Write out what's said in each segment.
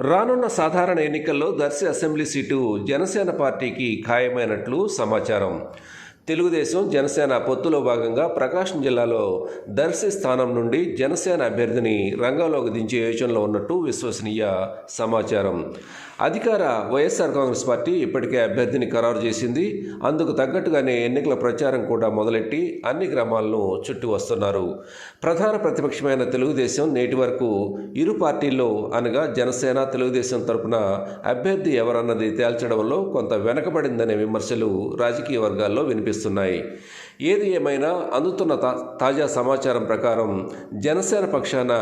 రానున్న సాధారణ ఎన్నికల్లో దర్శి అసెంబ్లీ సీటు జనసేన పార్టీకి ఖాయమైనట్లు సమాచారం. తెలుగుదేశం జనసేన పొత్తులో భాగంగా ప్రకాశం జిల్లాలో దర్శి స్థానం నుండి జనసేన అభ్యర్థిని రంగంలోకి దించే యోచనలో ఉన్నట్టు విశ్వసనీయ సమాచారం. అధికార వైఎస్ఆర్ కాంగ్రెస్ పార్టీ ఇప్పటికే అభ్యర్థిని ఖరారు చేసింది. అందుకు తగ్గట్టుగానే ఎన్నికల ప్రచారం కూడా మొదలెట్టి అన్ని గ్రామాలను చుట్టి వస్తున్నారు. ప్రధాన ప్రతిపక్షమైన తెలుగుదేశం నేటి వరకు ఇరు పార్టీల్లో అనగా జనసేన తెలుగుదేశం తరపున అభ్యర్థి ఎవరన్నది తేల్చడంలో కొంత వెనకబడిందనే విమర్శలు రాజకీయ వర్గాల్లో వినిపిస్తున్నాయి. ఏది ఏమైనా అందుతున్న తా తాజా సమాచారం ప్రకారం జనసేన పక్షాన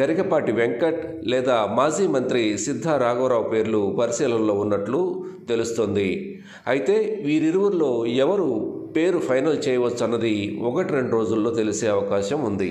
గరికపాటి వెంకట్ లేదా మాజీ మంత్రి సిద్ధా రాఘవరావు పేర్లు పరిశీలనలో ఉన్నట్లు తెలుస్తోంది. అయితే వీరిరువురిలో ఎవరు పేరు ఫైనల్ చేయవచ్చు అన్నది ఒకటి రెండు రోజుల్లో తెలిసే అవకాశం ఉంది.